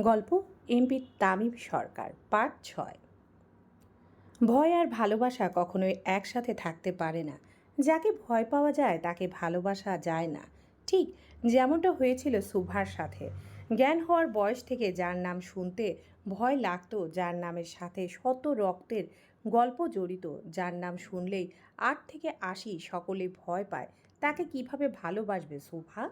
গল্প এমপি তামিম সরকার, পার্ট ছয়। ভয় আর ভালোবাসা কখনোই একসাথে থাকতে পারে না। যাকে ভয় পাওয়া যায়, তাকে ভালোবাসা যায় না। ঠিক যেমনটা হয়েছিল সুভার সাথে। জ্ঞান হওয়ার বয়স থেকে যার নাম শুনতে ভয় লাগতো, যার নামের সাথে শত রক্তের গল্প জড়িত, যার নাম শুনলেই আট থেকে আশি সকলে ভয় পায়। তাকে কীভাবে ভালোবাসবে সুভা?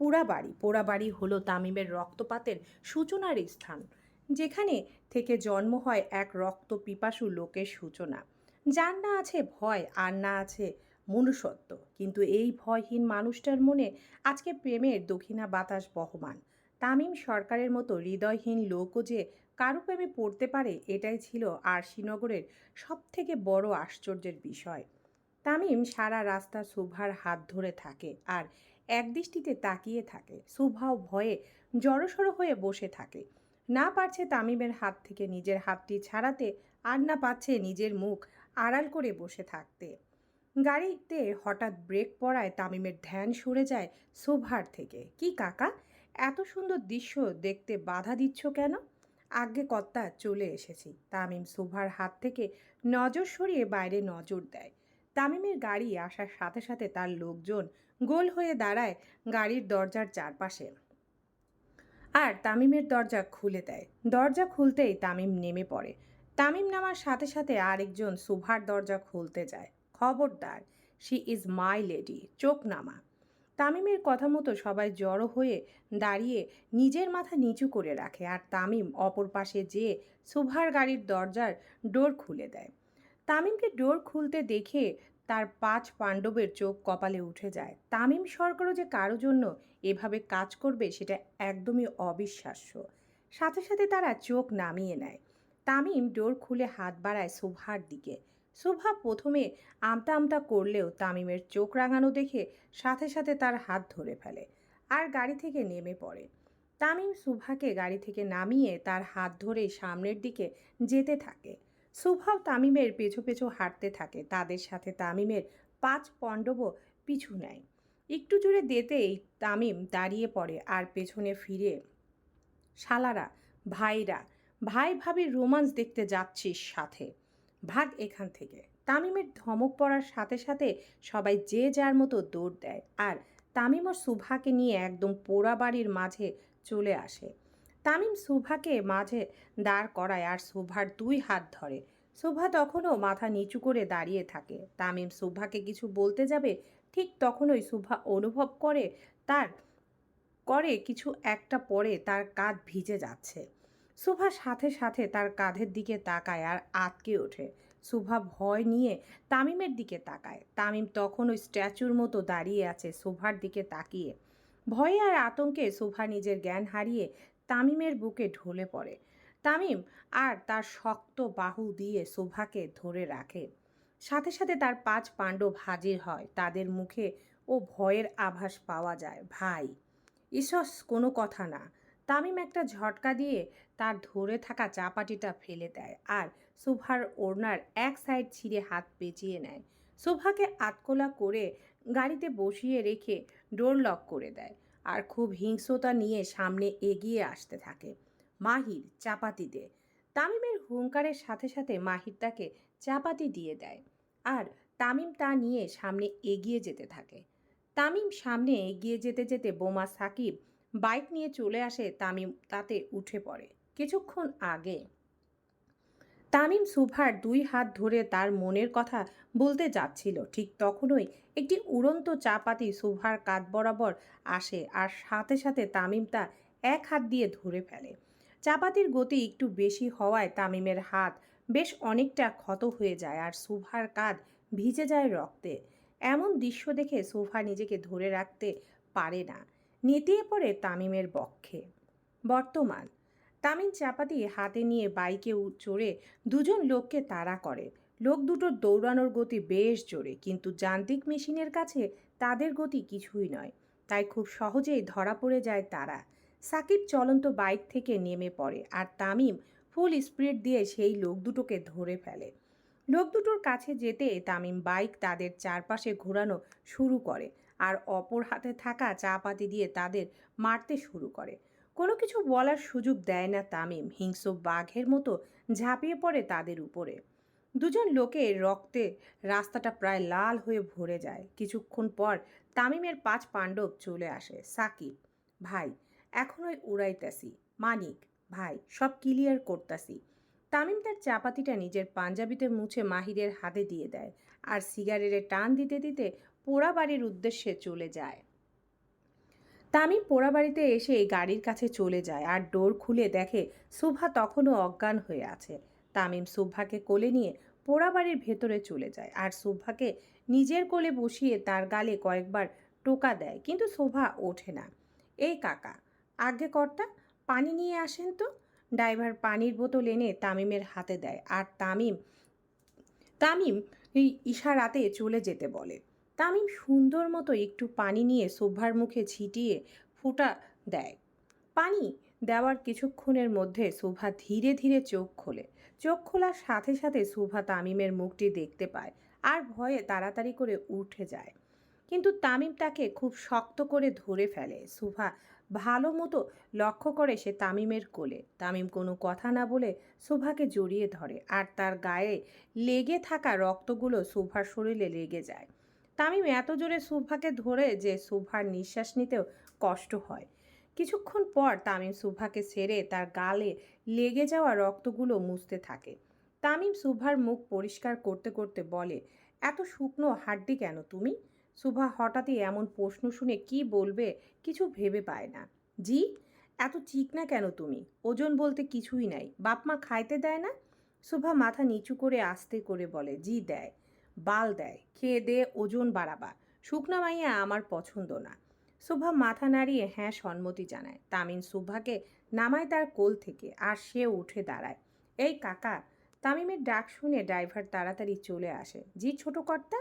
পোড়া বাড়ি। পোড়া বাড়ি হলো তামিমের রক্তপাতের সূচনার স্থান, যেখানে থেকে জন্ম হয় এক রক্ত পিপাসু লোকের সূচনা। যার না আছে ভয়, আর না আছে মনুষ্যত্ব। কিন্তু এই ভয়হীন মানুষটার মনে আজকে প্রেমের দক্ষিণা বাতাস বহমান। তামিম সরকারের মতো হৃদয়হীন লোকও যে কারও প্রেমে পড়তে পারে, এটাই ছিল আরশিনগরের সবথেকে বড় আশ্চর্যের বিষয়। তামিম সারা রাস্তা সুভার হাত ধরে থাকে, আর একদৃষ্টিতে তাকিয়ে থাকে, সুভাও ভয়ে জড়সড় হয়ে বসে থাকে। না পারছে তামিমের হাত থেকে নিজের হাতটি ছাড়াতে, আর না পাচ্ছে নিজের মুখ আড়াল করে বসে থাকতে। গাড়িতে হঠাৎ ব্রেক পড়ায় তামিমের ধ্যান সরে যায় শোভার থেকে। কি কাকা, এত সুন্দর দৃশ্য দেখতে বাধা দিচ্ছ কেন? আগে কর্তা চলে এসেছি। তামিম শোভার হাত থেকে নজর সরিয়ে বাইরে নজর দেয়। তামিমের গাড়ি আসার সাথে সাথে তার লোকজন গোল হয়ে দাঁড়ায় গাড়ির দরজার চারপাশে। আর তামিমের দরজা খুলে দেয়। দরজা খুলতেই তামিম নেমে পড়ে। তামিম নামার সাথে সাথে আরেকজন সুভার দরজা খুলতে যায়। খবরদার শি ইজ মাই লেডি চোখ নামা। তামিমের কথা মতো সবাই জড়ো হয়ে দাঁড়িয়ে নিজের মাথা নিচু করে রাখে আর তামিম অপর পাশে যেয়ে সুভার গাড়ির দরজার ডোর খুলে দেয়। তামিমকে ডোর খুলতে দেখে তার পাঁচ পাণ্ডবের চোখ কপালে উঠে যায়। তামিম সরকারও যে কারও জন্য এভাবে কাজ করবে সেটা একদমই অবিশ্বাস্য। সাথে সাথে তারা চোখ নামিয়ে নেয়। তামিম ডোর খুলে হাত বাড়ায় শোভার দিকে। শোভা প্রথমে আমতা আমতা করলেও তামিমের চোখ রাঙানো দেখে সাথে সাথে তার হাত ধরে ফেলে আর গাড়ি থেকে নেমে পড়ে। তামিম সুভাকে গাড়ি থেকে নামিয়ে তার হাত ধরে সামনের দিকে যেতে থাকে। সুভাও তামিমের পেছু পেছু হাঁটতে থাকে। তাদের সাথে তামিমের পাঁচ পণ্ডবও পিছু নেয়। একটু জোরে দেতেই তামিম দাঁড়িয়ে পড়ে আর পেছনে ফিরে। শালারা, ভাইরা, ভাই ভাবির রোমান্স দেখতে যাচ্ছিস সাথে। ভাগ এখান থেকে। তামিমের ধমক পড়ার সাথে সাথে সবাই যে যার মতো দৌড় দেয়। আর তামিম ও সুভাকে নিয়ে একদম পোড়া বাড়ির মাঝে চলে আসে। তামিম সুভাকে মাঝে দাঁড় করায় আর সুভার দুই হাত ধরে। সুভা তখনও মাথা নিচু করে দাঁড়িয়ে থাকে। তামিম সুভাকে কিছু বলতে যাবে, ঠিক তখনই সুভা অনুভব করে তার, করে কিছু একটা পরে তার কাঁধ ভিজে যাচ্ছে। সুভা সাথে সাথে তার কাঁধের দিকে তাকায় আর আটকে ওঠে। সুভা ভয় নিয়ে তামিমের দিকে তাকায়। তামিম তখন ওই স্ট্যাচুর মতো দাঁড়িয়ে আছে সুভার দিকে তাকিয়ে। ভয়ে আর আতঙ্কে সুভা নিজের জ্ঞান হারিয়ে তামিমের বুকে ঢলে পড়ে। তামিম আর তার শক্ত বাহু দিয়ে শোভাকে ধরে রাখে। সাথে সাথে তার পাঁচ পাণ্ডব হাজির হয়। তাদের মুখে ও ভয়ের আভাস পাওয়া যায়। ভাই ইসস কোনো কথা না তামিম একটা ঝটকা দিয়ে তার ধরে থাকা চাপাটিটা ফেলে দেয় আর সুভার ওড়নার এক সাইড ছিঁড়ে হাত পেঁচিয়ে নেয়। সুভাকে আতকোলা করে গাড়িতে বসিয়ে রেখে ডোর লক করে দেয়। আর খুব হিংস্রতা নিয়ে সামনে এগিয়ে আসতে থাকে। মাহির চাপাতি দে তামিমের হুঙ্কারের সাথে সাথে মাহির তাকে চাপাতি দিয়ে দেয় আর তামিম তা নিয়ে সামনে এগিয়ে যেতে থাকে। তামিম সামনে এগিয়ে যেতে যেতে বোমা সাকিব বাইক নিয়ে চলে আসে তামিম তাতে উঠে পড়ে। কিছুক্ষণ আগে তামিম সুভার দুই হাত ধরে তার মনের কথা বলতে যাচ্ছিল। ঠিক তখনই একটি উড়ন্ত চাপাতি সুভার কাঁধ বরাবর আসে আর সাথে সাথে তামিম তা এক হাত দিয়ে ধরে ফেলে। চাপাতির গতি একটু বেশি হওয়ায় তামিমের হাত বেশ অনেকটা ক্ষত হয়ে যায় আর সুভার কাঁধ ভিজে যায় রক্তে। এমন দৃশ্য দেখে সুভা নিজেকে ধরে রাখতে পারে না। নেতিয়ে পড়ে তামিমের বক্ষে বর্তমান তামিম চাপাতি হাতে নিয়ে বাইকে চড়ে দুজন লোককে তাড়া করে। লোক দুটোর দৌড়ানোর গতি বেশ জোরে, কিন্তু যান্ত্রিক মেশিনের কাছে তাদের গতি কিছুই নয়। তাই খুব সহজেই ধরা পড়ে যায় তারা। সাকিব চলন্ত বাইক থেকে নেমে পড়ে আর তামিম ফুল স্পিড দিয়ে সেই লোক দুটোকে ধরে ফেলে। লোক দুটোর কাছে যেতে তামিম বাইক তাদের চারপাশে ঘোরানো শুরু করে আর অপর হাতে থাকা চা পাতি দিয়ে তাদের মারতে শুরু করে। কোনো কিছু বলার সুযোগ দেয় না তামিম, হিংস্র বাঘের মতো ঝাঁপিয়ে পড়ে তাদের উপরে। দুজন লোকের রক্তে রাস্তাটা প্রায় লাল হয়ে ভরে যায়। কিছুক্ষণ পর তামিমের পাঁচ পাণ্ডব চলে আসে। সাকিব, ভাই, এখন ওই উড়াইতাসি মানিক, ভাই, সব ক্লিয়ার করতাসি তামিম তার চাপাতিটা নিজের পাঞ্জাবিতে মুছে মাহিরের হাতে দিয়ে দেয় আর সিগারেটে টান দিতে দিতে পোড়া বাড়ির উদ্দেশ্যে চলে যায়। তামিম পোড়া বাড়িতে এসে গাড়ির কাছে চলে যায় আর ডোর খুলে দেখে সুভা তখনও অজ্ঞান হয়ে আছে। তামিম সুভাকে কোলে নিয়ে পোড়া বাড়ির ভেতরে চলে যায় আর সুভাকে নিজের কোলে বসিয়ে তার গালে কয়েকবার টোকা দেয়, কিন্তু শোভা ওঠে না। এই কাকা আগে কর্তা পানি নিয়ে আসেন তো? ড্রাইভার পানির বোতল এনে তামিমের হাতে দেয় আর তামিম তামিম এই ইশারাতে চলে যেতে বলে। তামিম সুন্দর মতো একটু পানি নিয়ে শোভার মুখে ছিটিয়ে ফুটা দেয়। পানি দেওয়ার কিছুক্ষণের মধ্যে শোভা ধীরে ধীরে চোখ খোলে। চোখ খোলার সাথে সাথে শোভা তামিমের মুখটি দেখতে পায় আর ভয়ে তাড়াতাড়ি করে উঠে যায়। কিন্তু তামিম তাকে খুব শক্ত করে ধরে ফেলে। শোভা ভালো মতো লক্ষ্য করে সে তামিমের কোলে। তামিম কোনো কথা না বলে শোভাকে জড়িয়ে ধরে আর তার গায়ে লেগে থাকা রক্তগুলো শোভার শরীরে লেগে যায়। তামিম এত জোরে সুভাকে ধরে যে সুভার নিঃশ্বাস নিতেও কষ্ট হয়। কিছুক্ষণ পর তামিম সুভাকে ছেড়ে তার গালে লেগে যাওয়া রক্তগুলো মুছতে থাকে। তামিম সুভার মুখ পরিষ্কার করতে করতে বলে, এত শুকনো হাড্ডি কেন তুমি? সুভা হঠাৎই এমন প্রশ্ন শুনে কি বলবে কিছু ভেবে পায় না। জি, এত চিকনা কেন তুমি? ওজন বলতে কিছুই নাই। বাপমা খাইতে দেয় না? সুভা মাথা নিচু করে আস্তে করে বলে, জি, দেয়। বাল দেয়, খেয়ে দে ওজন বাড়াবা। শুকনা মাইয়া আমার পছন্দ না। সুভা মাথা নাড়িয়ে হ্যাঁ সম্মতি জানায়। তামিম সুভাকে নামায় তার কোল থেকে আর সে উঠে দাঁড়ায়। এই কাকা, তামিমের ডাক শুনে ড্রাইভার তাড়াতাড়ি চলে আসে। জি, ছোট কর্তা?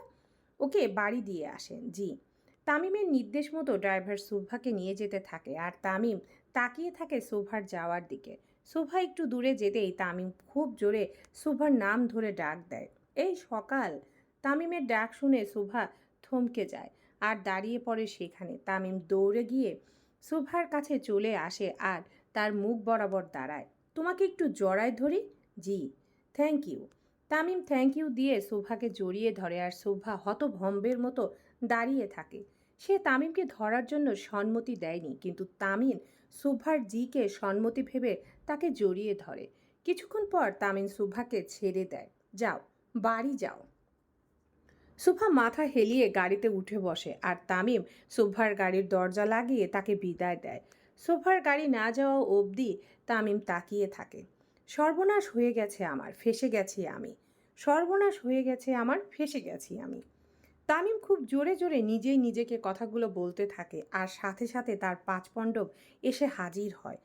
ওকে বাড়ি দিয়ে আসেন। জি। তামিমের নির্দেশ মতো ড্রাইভার সুভাকে নিয়ে যেতে থাকে আর তামিম তাকিয়ে থাকে সুভার যাওয়ার দিকে। সুভা একটু দূরে যেতেই তামিম খুব জোরে সুভার নাম ধরে ডাক দেয়। এই সকাল তামিমের ডাক শুনে সুভা থমকে যায় আর দাঁড়িয়ে পড়ে সেখানে। তামিম দৌড়ে গিয়ে সুভার কাছে চলে আসে আর তার মুখ বরাবর দাঁড়ায়। তোমাকে একটু জড়ায় ধরি? জি। Thank you. Tamim thank you দিয়ে শোভাকে জড়িয়ে ধরে আর শোভা হতভম্বের মতো দাঁড়িয়ে থাকে। সে তামিমকে ধরার জন্য সম্মতি দেয়নি, কিন্তু তামিম সুভার জিকে সম্মতি ভেবে তাকে জড়িয়ে ধরে। কিছুক্ষণ পর তামিম সুভাকে ছেড়ে দেয়। যাও, বাড়ি যাও। সুভা মাথা হেলিয়ে গাড়িতে উঠে বসে আর তামিম সুভার গাড়ির দরজা লাগিয়ে তাকে বিদায় দেয়। সুভার গাড়ি না যাওয়া অবধি তামিম তাকিয়ে থাকে। সর্বনাশ হয়ে গেছে আমার, ফেসে গেছি আমি। সর্বনাশ হয়ে গেছে আমার, ফেসে গেছি আমি। তামিম খুব জোরে জোরে নিজেই নিজেকে কথাগুলো বলতে থাকে আর সাথে সাথে তার পাঁচ পণ্ডব এসে হাজির হয়।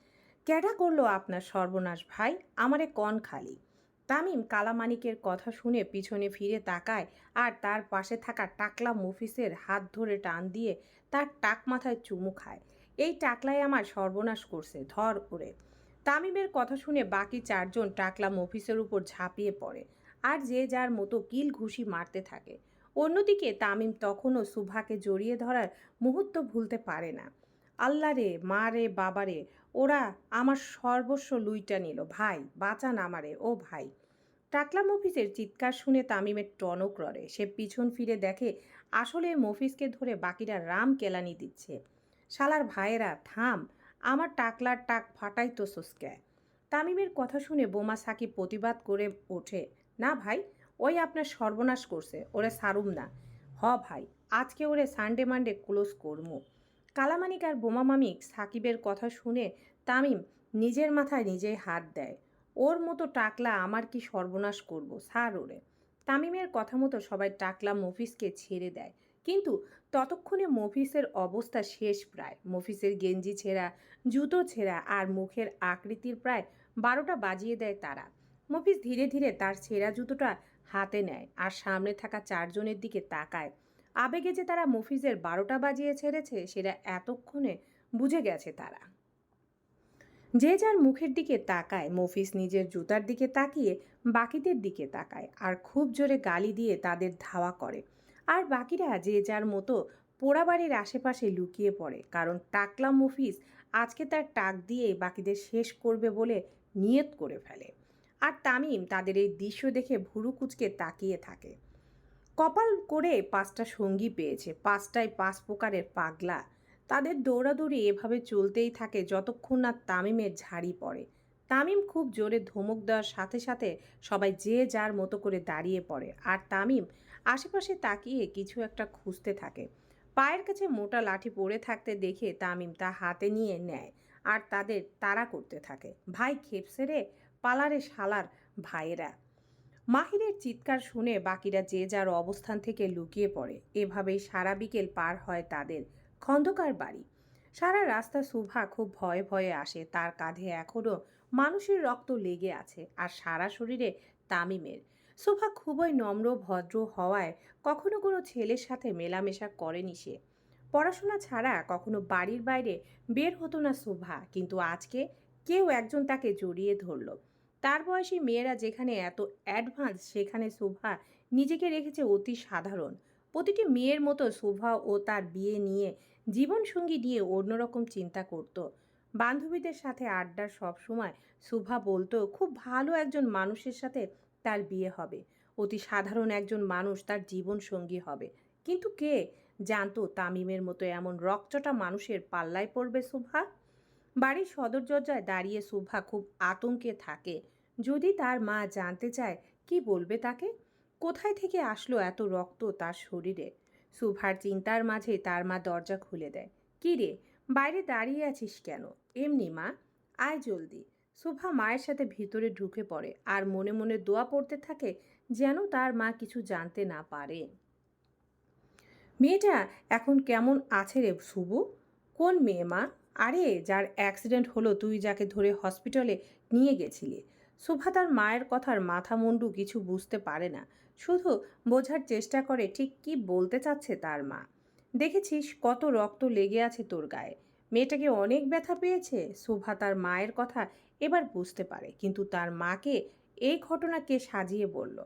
ক্যাডা করল আপনার সর্বনাশ ভাই? আমারে কন খালি? তামিম কালামানিকের কথা শুনে পিছনে ফিরে তাকায় আর তার পাশে থাকা টাকলা মফিসের হাত ধরে টান দিয়ে তার টাক মাথায় চুমু খায়। এই টাকলাই আমার সর্বনাশ করছে, ধর ওরে। তামিমের কথা শুনে বাকি চারজন টাকলা মফিসের উপর ঝাঁপিয়ে পড়ে আর যে যার মতো কিল ঘুষি মারতে থাকে। অন্যদিকে তামিম তখনও সুভাকে জড়িয়ে ধরার মুহূর্ত ভুলতে পারে না। আল্লাহ রে, মা রে, বাবা রে আমার সর্বস্ব লুইটা নিল। ভাই, বাঁচান আমারে, ও ভাই। টাকলা মফিসের চিৎকার শুনে তামিমের টনক রড়ে। সে পিছন ফিরে দেখে আসলে মফিসকে ধরে বাকিরা রাম কেলানি দিচ্ছে। শালার ভাইয়েরা, থাম, আমার টাকলার টাক ফাটাই তো সুস্ক্যায় তামিমের কথা শুনে বোমা সাকি প্রতিবাদ করে ওঠে, না ভাই, ওই আপনার সর্বনাশ করছে, ওরে সারুম না। হ ভাই, আজকে ওরে সানডে মানডে ক্লোজ করমু। কালামানিক আর বোমা মামিক সাকিবের কথা শুনে তামিম নিজের মাথায় নিজেই হাত দেয়। ওর মতো টাকলা আমার কি সর্বনাশ করব সার ওরে। তামিমের কথা মতো সবাই টাকলা মফিসকে ছেড়ে দেয়। কিন্তু ততক্ষণে মফিসের অবস্থা শেষ প্রায়। মফিসের গেঞ্জি ছেঁড়া, জুতো ছেঁড়া আর মুখের আকৃতির প্রায় বারোটা বাজিয়ে দেয় তারা। মফিস ধীরে ধীরে তার ছেঁড়া জুতোটা হাতে নেয় আর সামনে থাকা চারজনের দিকে তাকায়। আবেগে যে তারা মফিজের বারোটা বাজিয়ে ছেড়েছে, সেটা এতক্ষণে বুঝে গেছে তারা। যে যার মুখের দিকে তাকায় মফিস নিজের জুতার দিকে তাকিয়ে বাকিদের দিকে তাকায় আর খুব জোরে গালি দিয়ে তাদের ধাওয়া করে। আর বাকিরা যে যার মতো পোড়াবাড়ির আশেপাশে লুকিয়ে পড়ে, কারণ টাকলা মফিস আজকে তার টাক দিয়ে বাকিদের শেষ করবে বলে নিয়ত করে ফেলে। আর তামিম তাদের এই দৃশ্য দেখে ভুরু কুচকে তাকিয়ে থাকে। কপাল করে পাঁচটা সঙ্গী পেয়েছে পাঁচটায় পাঁচ প্রকারের পাগলা। তাদের দৌড়াদৌড়ি এভাবে চলতেই থাকে যতক্ষণ না তামিমের ঝাড়ি পড়ে। তামিম খুব জোরে ধমক দেওয়ার সাথে সাথে সবাই যে যার মতো করে দাঁড়িয়ে পড়ে আর তামিম আশেপাশে তাকিয়ে কিছু একটা খুঁজতে থাকে। পায়ের কাছে মোটা লাঠি পড়ে থাকতে দেখে তামিম তা হাতে নিয়ে নেয় আর তাদের তাড়া করতে থাকে। ভাই খেপসে রে, পালারে শালার ভাইয়েরা। মাহিরের চিৎকার শুনে বাকিরা যে যার অবস্থান থেকে লুকিয়ে পড়ে, এভাবেই সারা বিকেল পার হয় তাদের খন্দকার বাড়ি। সারা রাস্তা সুভা খুব ভয়ে ভয়ে আসে, তার কাঁধে এখনও মানুষের রক্ত লেগে আছে আর সারা শরীরে তামিমের। সুভা খুবই নম্র, ভদ্র হওয়ায় কখনো কোনো ছেলের সাথে মেলামেশা করেনি সে। পড়াশোনা ছাড়া কখনো বাড়ির বাইরে বের হতো না শোভা কিন্তু আজকে কেউ একজন তাকে জড়িয়ে ধরলো। তার বয়সী মেয়েরা যেখানে এত অ্যাডভান্স সেখানে শোভা নিজেকে রেখেছে অতি সাধারণ। প্রতিটি মেয়ের মতো শোভা ও তার বিয়ে নিয়ে, জীবনসঙ্গী নিয়ে অন্যরকম চিন্তা করত। বান্ধবীদের সাথে আড্ডার সব সময় শোভা বলতো, খুব ভালো একজন মানুষের সাথে তার বিয়ে হবে। অতি সাধারণ একজন মানুষ তার জীবন সঙ্গী হবে। কিন্তু কে জানতো তামিমের মতো এমন রকচটা মানুষের পাল্লায় পড়বে শোভা? বাড়ির সদর দরজায় দাঁড়িয়ে শোভা খুব আতঙ্কে থাকে। যদি তার মা জানতে চায়, কি বলবে তাকে? কোথায় থেকে আসলো এত রক্ত তার শরীরে? সুভার চিন্তার মাঝে তার মা দরজা খুলে দেয়। কি রে, বাইরে দাঁড়িয়ে আছিস কেন? এমনি মা? আয় জলদি। সুভা মায়ের সাথে ভিতরে ঢুকে পড়ে আর মনে মনে দোয়া পড়তে থাকে যেন তার মা কিছু জানতে না পারে। মেয়েটা এখন কেমন আছে রে শুভু কোন মেয়ে মা? আরে, যার অ্যাক্সিডেন্ট হলো তুই যাকে ধরে হসপিটালে নিয়ে গেছিলি। সুভা তার মায়ের কথার মাথা মুন্ডু কিছু বুঝতে পারে না। শুধু বোঝার চেষ্টা করে ঠিক কি বলতে চাচ্ছে তার মা। দেখেছিস কত রক্ত লেগে আছে তোর গায়ে। মেয়েটাকে অনেক ব্যথা পেয়েছে। শোভা তার মায়ের কথা এবার বুঝতে পারে, কিন্তু তার মাকে এই ঘটনাকে সাজিয়ে বলল।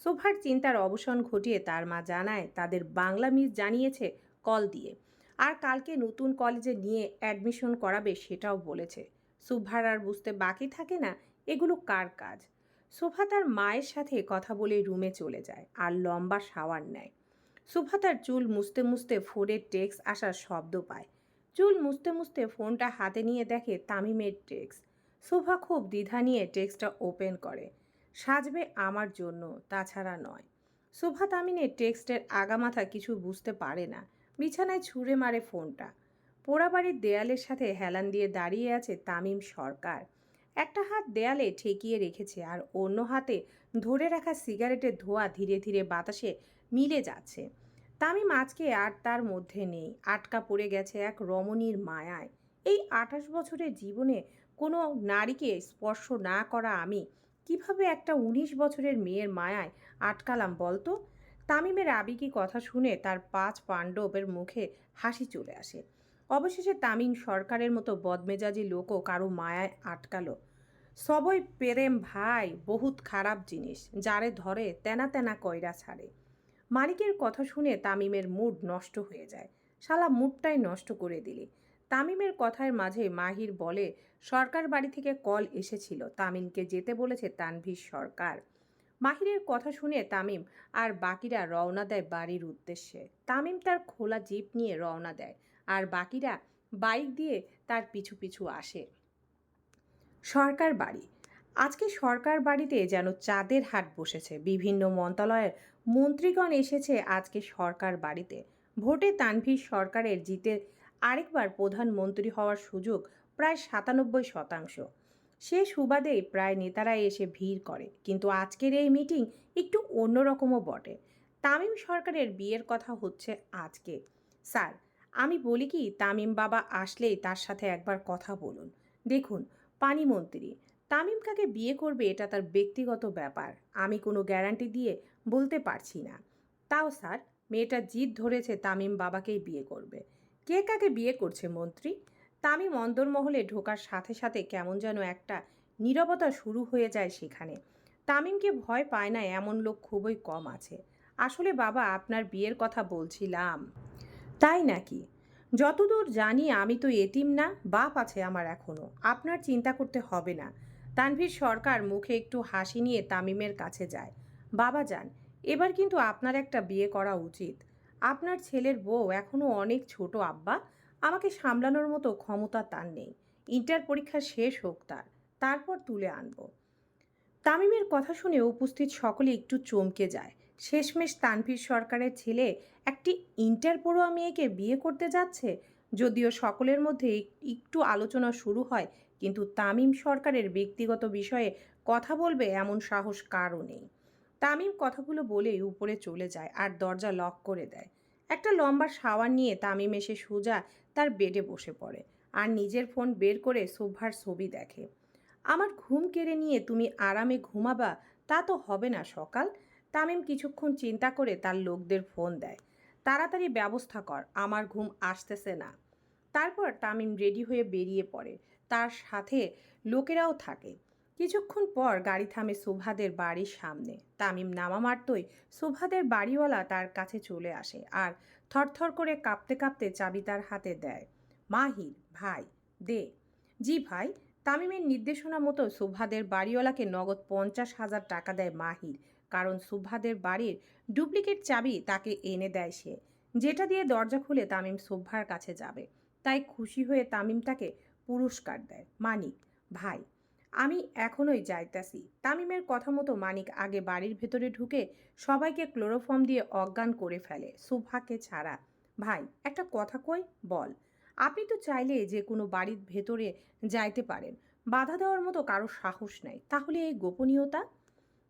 শোভার চিন্তার অবসান ঘটিয়ে তার মা জানায়, তাদের বাংলা মিস জানিয়েছে কল দিয়ে। আর কালকে নতুন কলেজে নিয়ে অ্যাডমিশন করাবে সেটাও বলেছে। সুভার আর বুঝতে বাকি থাকে না, এগুলো কার কাজ? সোফা তার মায়ের সাথে কথা বলে রুমে চলে যায় আর লম্বা শাওয়ার নেয়। সোফা তার চুল মুছতে মুছতে ফোনের টেক্স আসার শব্দ পায়। চুল মুছতে মুছতে ফোনটা হাতে নিয়ে দেখে তামিমের টেক্স সোফা খুব দ্বিধা নিয়ে টেক্সটটা ওপেন করে। সাজবে আমার জন্য, তাছাড়া নয়। সোফা তামিনের টেক্সটের আগামাথা কিছু বুঝতে পারে না। বিছানায় ছুঁড়ে মারে ফোনটা। পোড়াবাড়ির দেয়ালের সাথে হেলান দিয়ে দাঁড়িয়ে আছে তামিম সরকার। একটা হাত দেয়ালে ঠেকিয়ে রেখেছে আর অন্য হাতে ধরে রাখা সিগারেটের ধোঁয়া ধীরে ধীরে বাতাসে মিলে যাচ্ছে। তামিম আজকে আর তার মধ্যে নেই, আটকা পড়ে গেছে এক রমণীর মায়ায়। এই আঠাশ বছরের জীবনে কোনো নারীকে স্পর্শ না করা আমি কীভাবে একটা উনিশ বছরের মেয়ের মায়ায় আটকালাম বলতো? তামিমের আবেগী কথা শুনে তার পাঁচ পাণ্ডবের মুখে হাসি চলে আসে। অবশেষে তামিম সরকারের মতো বদমেজাজি লোকও কারও মায়ায় আটকালো। সবই প্রেম ভাই, বহুত খারাপ জিনিস, যারে ধরে তেনা তেনা কয়রা ছাড়ে। মালিকের কথা শুনে তামিমের মুড নষ্ট হয়ে যায়। শালা মুডটাই নষ্ট করে দিলি। তামিমের কথার মাঝে মাহির বলে, সরকার বাড়ি থেকে কল এসেছিল, তামিমকে যেতে বলেছে তানভীর সরকার। মাহিরের কথা শুনে তামিম আর বাকিরা রওনা দেয় বাড়ির উদ্দেশ্যে। তামিম তার খোলা জিপ নিয়ে রওনা দেয় আর বাকিরা বাইক দিয়ে তার পিছু পিছু আসে। সরকার বাড়ি। আজকে সরকার বাড়িতে যেন চাঁদের হাট বসেছে। বিভিন্ন মন্ত্রণালয়ের মন্ত্রীগণ এসেছে আজকে সরকার বাড়িতে। ভোটে তানভীর সরকারের জিতে আরেকবার প্রধানমন্ত্রী হওয়ার সুযোগ প্রায় সাতানব্বই শতাংশ। সে সুবাদে প্রায় নেতারা এসে ভিড় করে। কিন্তু আজকের এই মিটিং একটু অন্যরকমও বটে। তামিম সরকারের বিয়ের কথা হচ্ছে আজকে। স্যার, আমি বলি কি, তামিম বাবা আসলেই তার সাথে একবার কথা বলুন। দেখুন পানিমন্ত্রী তামিম কাকে বিয়ে করবে এটা তার ব্যক্তিগত ব্যাপার। আমি কোনো গ্যারান্টি দিয়ে বলতে পারছি না। তাও স্যার, মেয়েটা জিদ ধরেছে তামিম বাবাকেই বিয়ে করবে। কে কাকে বিয়ে করছে মন্ত্রী? তামিম অন্দরমহলে ঢোকার সাথে সাথে কেমন যেন একটা নীরবতা শুরু হয়ে যায় সেখানে। তামিমকে ভয় পায় না এমন লোক খুবই কম আছে। আসলে বাবা আপনার বিয়ের কথা বলছিলাম। তাই নাকি? যতদূর জানি আমি তো এতিম না, বাপ আছে আমার এখনও আপনার চিন্তা করতে হবে না। তানভীর সরকার মুখে একটু হাসি নিয়ে তামিমের কাছে যায়। বাবা যান, এবার কিন্তু আপনার একটা বিয়ে করা উচিত। আপনার ছেলের বউ এখনও অনেক ছোট, আব্বা। আমাকে সামলানোর মতো ক্ষমতা তার নেই। ইন্টার পরীক্ষা শেষ হোক তার, তারপর তুলে আনব। তামিমের কথা শুনে উপস্থিত সকলে একটু চমকে যায়। শেষমেশ তানভীর সরকারের ছেলে একটি ইন্টার পড়ুয়া মেয়েকে বিয়ে করতে যাচ্ছে। যদিও সকলের মধ্যে একটু আলোচনা শুরু হয়, কিন্তু তামিম সরকারের ব্যক্তিগত বিষয়ে কথা বলবে এমন সাহস কারও নেই। তামিম কথাগুলো বলেই উপরে চলে যায় আর দরজা লক করে দেয়। একটা লম্বা শাওয়ার নিয়ে তামিম এসে সোজা তার বেডে বসে পড়ে আর নিজের ফোন বের করে শোভার ছবি দেখে। আমার ঘুম কেড়ে নিয়ে তুমি আরামে ঘুমাবা, তা তো হবে না সকাল? তামিম কিছুক্ষণ চিন্তা করে তার লোকদের ফোন দেয়। তাড়াতাড়ি ব্যবস্থা কর, আমার ঘুম আসতেছে না। তারপর তামিম রেডি হয়ে বেরিয়ে পড়ে। তার সাথে লোকেরাও থাকে। কিছুক্ষণ পর গাড়ি থামে সুভাদের বাড়ির সামনে। তামিম নামা মারতই সুভাদের বাড়িওয়ালা তার কাছে চলে আসে আর থরথর করে কাঁপতে কাঁপতে চাবি তার হাতে দেয়। মাহির, ভাই, দে। জি, ভাই, তামিমের নির্দেশনা মতো সুভাদের বাড়িওয়ালাকে নগদ পঞ্চাশ হাজার টাকা দেয় মাহির, কারণ সুভাদের বাড়ির ডুপ্লিকেট চাবি তাকে এনে দেয় সে। যেটা দিয়ে দরজা খুলে তামিম সুভার কাছে যাবে। তাই খুশি হয়ে তামিম তাকে পুরস্কার দেয়। মানিক, ভাই আমি এখনোই যাইতাছি। তামিমের কথা মতো মানিক আগে বাড়ির ভেতরে ঢুকে সবাইকে ক্লোরোফর্ম দিয়ে অজ্ঞান করে ফেলে, সুভাকে ছাড়া। ভাই, একটা কথা কই? বল। আপনি তো চাইলে যে কোনো বাড়ির ভেতরে যাইতে পারেন। বাধা দেওয়ার মতো কারও সাহস নাই। তাহলে এই গোপনীয়তা?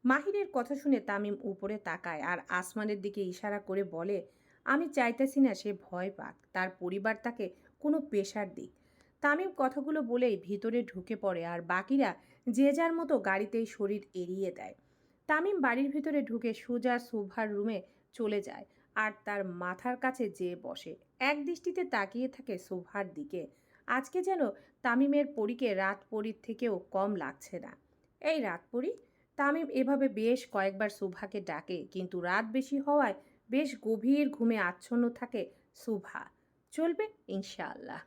মাহিরের কথা শুনে তামিম উপরে তাকায় আর আসমানের দিকে ইশারা করে বলে, আমি চাইতেছি না সে ভয় পাক। তার পরিবার তাকে কোনো পেশার দিক। তামিম কথাগুলো বলেই ভিতরে ঢুকে পড়ে আর বাকিরা যে যার মতো গাড়িতেই শরীর এড়িয়ে দেয়। তামিম বাড়ির ভিতরে ঢুকে সোজা সুভার রুমে চলে যায় আর তার মাথার কাছে যেয়ে বসে। এক দৃষ্টিতে তাকিয়ে থাকে সুভার দিকে। আজকে যেন তামিমের পরীকে রাত পরীর থেকেও কম লাগছে না। এই রাত পরী তামিম এভাবে বেশ কয়েকবার সুভাকে ডাকে, কিন্তু রাত বেশি হওয়ায় বেশ গভীর ঘুমে আচ্ছন্ন থাকে সুভা। চলবে ইনশাআল্লাহ।